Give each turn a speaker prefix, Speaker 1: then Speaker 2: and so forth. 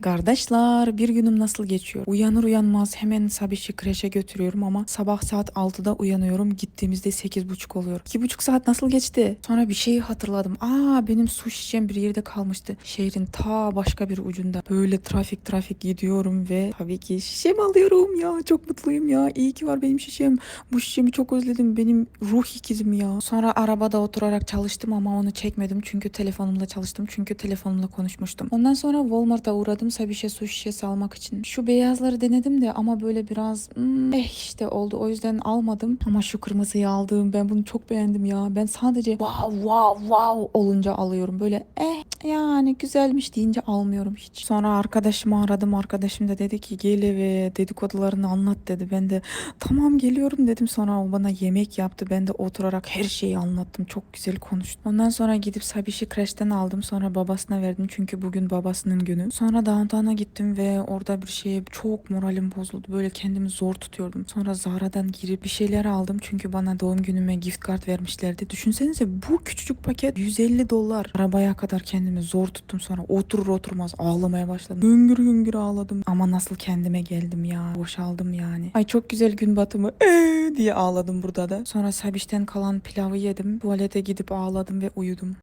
Speaker 1: Kardeşler bir günüm nasıl geçiyor? Uyanır uyanmaz hemen Sabiş'i kreşe götürüyorum ama sabah saat 6'da uyanıyorum. Gittiğimizde 8.30 oluyor. 2.5 saat nasıl geçti? Sonra bir şeyi hatırladım. Aa benim su şişem bir yerde kalmıştı. Şehrin ta başka bir ucunda. Böyle trafik trafik gidiyorum ve tabii ki şişemi alıyorum ya. Çok mutluyum ya. İyi ki var benim şişem. Bu şişemi çok özledim. Benim ruh ikizim ya. Sonra arabada oturarak çalıştım ama onu çekmedim. Çünkü telefonumla çalıştım. Çünkü telefonumla konuşmuştum. Ondan sonra Walmart'a uğradım Sabiş'e su şişesi almak için. Şu beyazları denedim de ama böyle biraz hmm, eh işte oldu. O yüzden almadım. Ama şu kırmızıyı aldım. Ben bunu çok beğendim ya. Ben sadece wow wow wow olunca alıyorum. Böyle eh yani güzelmiş deyince almıyorum hiç. Sonra arkadaşımı aradım. Arkadaşım da dedi ki gel eve dedikodularını anlat dedi. Ben de tamam geliyorum dedim. Sonra o bana yemek yaptı. Ben de oturarak her şeyi anlattım. Çok güzel konuştum. Ondan sonra gidip Sabiş'i kreşten aldım. Sonra babasına verdim. Çünkü bugün babasının günü. Sonra downtown'a gittim ve orada bir şeye çok moralim bozuldu. Böyle kendimi zor tutuyordum. Sonra Zara'dan girip bir şeyler aldım. Çünkü bana doğum günüme gift card vermişlerdi. Düşünsenize bu küçücük paket 150 dolar. Arabaya kadar kendimi zor tuttum. Sonra oturur oturmaz ağlamaya başladım. Hüngür hüngür ağladım. Ama nasıl kendime geldim ya. Boşaldım yani. Ay çok güzel gün batımı ee diye ağladım burada da. Sonra Sabiş'ten kalan pilavı yedim. Tuvalete gidip ağladım ve uyudum.